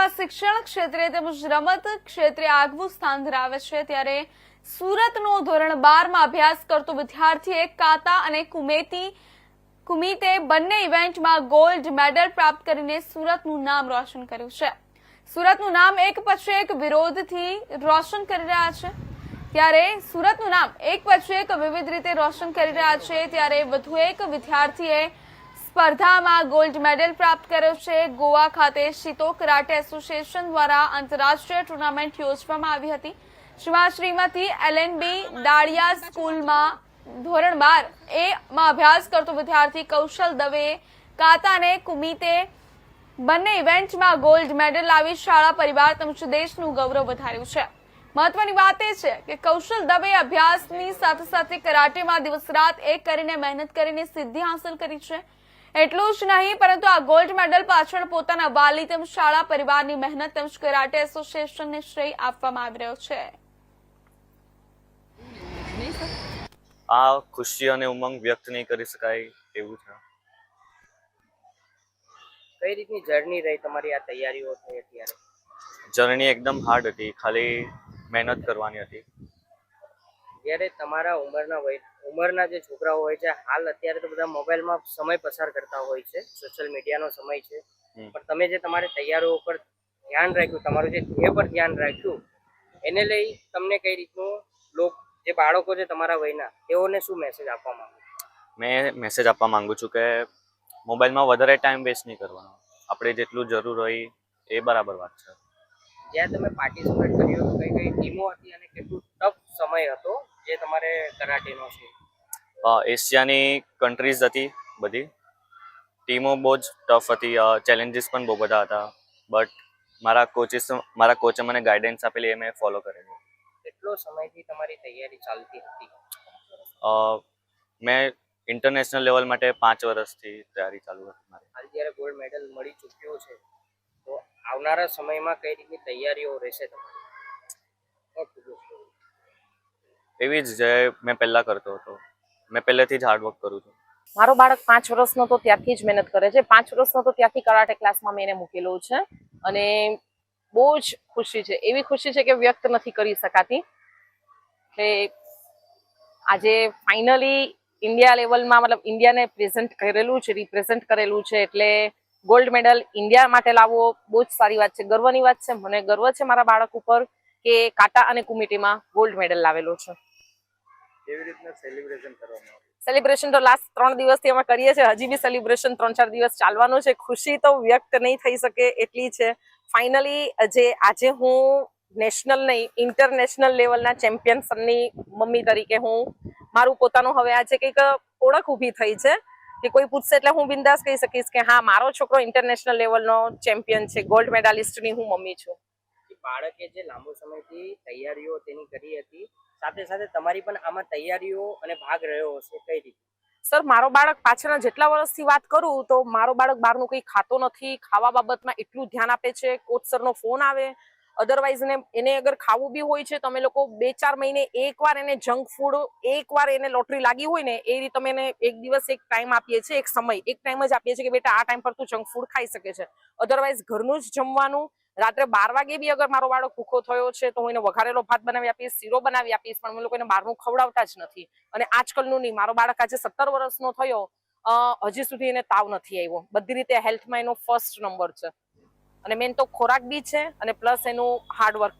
વિસ્તારમાં શિક્ષણ ક્ષેત્રે તેમજ રમત ક્ષેત્રે આગવું સ્થાન ધરાવે છે. ત્યારે સુરતનો ધોરણ બારમાં અભ્યાસ કરતો વિદ્યાર્થીએ કાતા અને કુમેતી, કુમિતે બંને ઇવેન્ટમાં ગોલ્ડ મેડલ પ્રાપ્ત કરીને સુરતનું નામ રોશન કર્યું છે. સુરતનું નામ એક પછી એક વિરોધથી રોશન કરી રહ્યા છે. ત્યારે સુરતનું નામ એક પછી એક વિવિધ રીતે રોશન કરી રહ્યા છે. ત્યારે વધુ એક વિદ્યાર્થીએ સ્પર્ધામાં ગોલ્ડ મેડલ પ્રાપ્ત કર્યો છે. ગોવા ખાતે શીતો કરાટે એસોસિએશન દ્વારા આંતરરાષ્ટ્રીય ટુર્નામેન્ટ યોજવામાં આવી હતી. જેમાં શ્રીમતી એલએનબી દાળિયા સ્કૂલમાં ધોરણ બાર એ માં અભ્યાસ કરતો વિદ્યાર્થી કૌશલ દવે, કાતા અને કુમિતે બંને ઇવેન્ટમાં ગોલ્ડ મેડલ લાવી શાળા પરિવાર તેમજ દેશનું ગૌરવ વધાર્યું છે. મહત્વની વાત એ છે કે કૌશલ દવે અભ્યાસની સાથે સાથે કરાટેમાં દિવસ રાત એક કરીને મહેનત કરીને સિદ્ધિ હાંસલ કરી છે. એટલું જ નહીં પરંતુ આ ગોલ્ડ મેડલ પાછળ પોતાના વાલી તેમજ શાળા પરિવારની મહેનત તેમજ કરાટે એસોસિએશનને શ્રેય આપવામાં આવી રહ્યો છે. આ ખુશી અને ઉમંગ વ્યક્ત નહીં કરી શકાય એવું છે. કઈ રીતની જર્ની રહી તમારી આ તૈયારીઓ થઈ અત્યારે? જર્ની એકદમ હાર્ડ હતી ખાલી મહેનત કરવાની હતી. જ્યારે તમારા ઉંમરના વય ઉંમરના જે છોકરાઓ હોય છે હાલ અત્યારે તો બધા મોબાઈલમાં સમય પસાર કરતા હોય છે. સોશિયલ મીડિયાનો સમય છે. પણ તમે જે તમારી તૈયારીઓ ઉપર ધ્યાન રાખ્યું તમારું જે ધ્યેય પર ધ્યાન રાખ્યું એને લઈ તમને કઈ રીતનું લોક જે બાળકો છે તમારા વયના તેઓને શું મેસેજ આપવા માંગો મેં મેસેજ આપવા માંગુ છું કે મોબાઈલમાં વધારે ટાઈમ વેસ્ટ નહીં કરવાનો. આપણે જેટલું જરૂર હોય એ બરાબર વાત છે. જ્યાં તમે પાર્ટિસિપેટ કર્યું તો કઈ કઈ ટીમો હતી અને કેટલું ટફ સમય હતો જે તમારે કરાટેનો છે? એશિયાની કન્ટ્રીઝ હતી બધી. ટીમો બહુ જ ટફ હતી. ચેલેન્જીસ પણ બહુ બધા હતા. બટ મારા કોચિસ મારા કોચે મને ગાઈડન્સ આપેલી એ મેં ફોલો કરેલી. કેટલો સમયથી તમારી તૈયારી ચાલતી હતી? મેં ઇન્ટરનેશનલ લેવલ માટે પાંચ વર્ષથી તૈયારી ચાલુ હતી મારી. હાલ જ્યારે ગોલ્ડ મેડલ મળી ચૂક્યો છે તો આવનારા સમયમાં કઈ રીતની તૈયારીઓ રહેશે તમારી? એવી જ જે મેં પહેલાં કરતો હતો. મેં પહેલેથી જ હાર્ડવર્ક કરું છું. મારો બાળક પાંચ વર્ષનો તો ત્યારથી જ મહેનત કરે છે. પાંચ વર્ષનો તો ત્યાંથી કરાટે ક્લાસમાં મેં એને મૂકેલો છે અને બહુ જ ખુશી છે. એવી ખુશી છે કે વ્યક્ત નથી કરી શકાતી. કે આજે ફાઇનલી ઇન્ડિયા લેવલમાં મતલબ ઇન્ડિયાને પ્રેઝન્ટ કરેલું છે રિપ્રેઝન્ટ કરેલું છે એટલે ગોલ્ડ મેડલ ઇન્ડિયા માટે લાવવો બહુ જ સારી વાત છે. ગર્વની વાત છે. મને ગર્વ છે મારા બાળક ઉપર કે કાટા અને કુમિટીમાં ગોલ્ડ મેડલ લાવેલો છે. કેવી રીતના સેલિબ્રેશન કરવામાં આવે? સેલિબ્રેશન તો લાસ્ટ ત્રણ દિવસથી અમે કરીએ છીએ. હજી બી સેલિબ્રેશન ત્રણ ચાર દિવસ ચાલવાનું છે. ખુશી તો વ્યક્ત નહીં થઈ શકે એટલી છે. ફાઇનલી જે આજે હું નેશનલ નહીં ઇન્ટરનેશનલ લેવલના ચેમ્પિયન્સની મમ્મી તરીકે હું મારું પોતાનું હવે આજે કંઈક ઓળખ ઊભી થઈ છે કે કોઈ પૂછશે એટલે હું બિંદાસ કહી શકીશ કે હા, મારો છોકરો ઇન્ટરનેશનલ લેવલનો ચેમ્પિયન છે. ગોલ્ડ મેડાલિસ્ટની હું મમ્મી છું. બાળકે જે લાંબો સમયથી તૈયારીઓ તેની કરી હતી, સાથે સાથે તમારી પણ આમાં તૈયારીઓ અને ભાગ રહ્યો હશે કઈ રીતે? સર, મારો બાળક પાછળના જેટલા વર્ષથી વાત કરું તો મારો બાળક બહારનું કંઈ ખાતો નથી, ખાવા બાબતમાં એટલું ધ્યાન આપે છે, કોચ સરનો ફોન આવે. અધરવાઇઝ એને એને અગર ખાવું બી હોય છે તમે લોકો બે ચાર મહિને એકવાર એને જંક ફૂડ, એકવાર એને લોટરી લાગી હોય ને, એ રીતે અમે એને એક દિવસ એક ટાઈમ આપીએ છીએ, એક સમય, એક ટાઈમ જ આપીએ છીએ કે બેટા આ ટાઈમ પર તું જંક ફૂડ ખાઈ શકે છે. અધરવાઇઝ ઘરનું જ જમવાનું રાત્રે બાર વાગે બી અગર મારો બાળક ભૂખો થયો છે તો હું એને વઘારેલો ભાત બનાવી આપીશ, શીરો બનાવી આપીશ, પણ હું લોકોને બહારનું ખવડાવતા જ નથી. અને આજકાલનું નહીં, મારો બાળક આજે સત્તર વર્ષનો થયો હજી સુધી એને તાવ નથી આવ્યો. બધી રીતે હેલ્થમાં એનો ફર્સ્ટ નંબર છે. અને મેન તો ખોરાક બી છે અને પ્લસ એનું હાર્ડવર્ક